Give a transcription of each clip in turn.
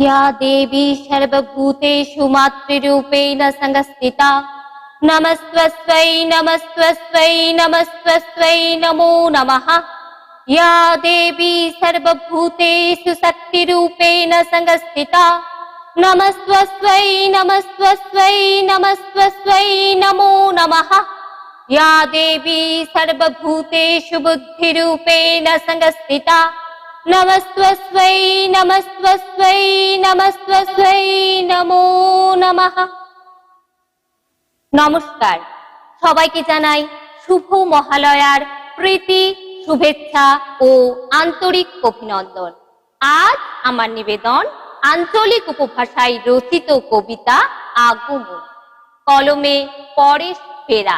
या देवी सर्वभूतेषु मातृरूपेण संस्थिता नमस्त्वस्मै नमस्त्वस्मै नमस्त्वस्मै नमो नमः। या देवी सर्वभूतेषु शक्तिरूपेण संस्थिता नमस्त्वस्मै नमस्त्वस्मै नमस्त्वस्मै नमो नमः। या देवी सर्वभूतेषु बुद्धिरूपेण संस्थिता नमस्त्वस्मै नमस्त्वस्मै नमस्त्वस्मै नमो नमः নমস্কার সবাইকে জানাই শুভ মহালয়ার প্রীতি শুভেচ্ছা ও আন্তরিক অভিনন্দন আজ আমার নিবেদন আঞ্চলিক উপভাষায় রচিত কবিতা আগমন কলমে পরেশ ফেরা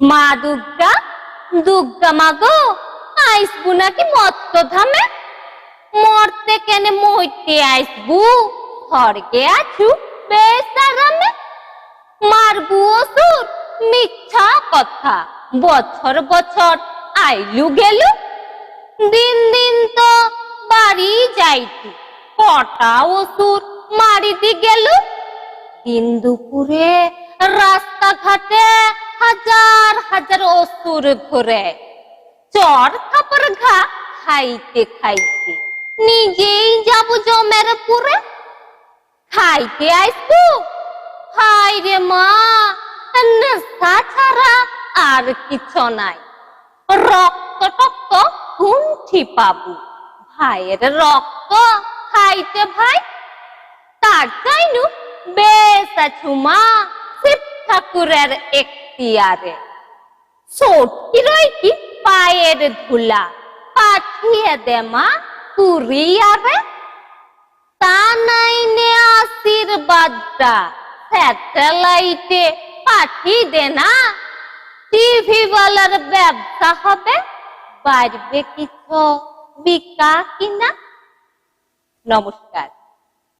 মা দুর্গা দুর্গা মাগো আইসবু নাকি মত্ত ধামে মরতে কেন মইতে আইসবু? স্বর্গে আছু বেশ মারবু অসুর, মিথ্যা কথা, বছর বছর আইলু গেলু। দিন দিন তো বাড়ি যাইতু, কটা অসুর মারিতে গেলু। দিন দুপুরে রাস্তাঘাটে হাজার হাজার অসুর ঘুরে। চর কাপড় ঘা খাইতে খাইতে। নিজেই যাব জমের পুরে। খাইতে আইসবু হাই রে মা, নেশা ছাড়া আর কিছু নাই। রক্ত টক্ত কুণ্ঠি পাবু। ভাইয়ের রক্ত খাইতে ভাই। তার চাইনু বেশ আছু মা, শিব ঠাকুরের এখতিয়ারে। সটকি রই কি পায়ের ধুলা পাঠিয়ে দে মা কুরিয়ারে তা নাইনে আশীর্বাদটা স্যাটেলাইটে পাঠিয়ে দে না টিভি বলার ব্যবসা হবে বাড়বে কিছু বিকা কিনা নমস্কার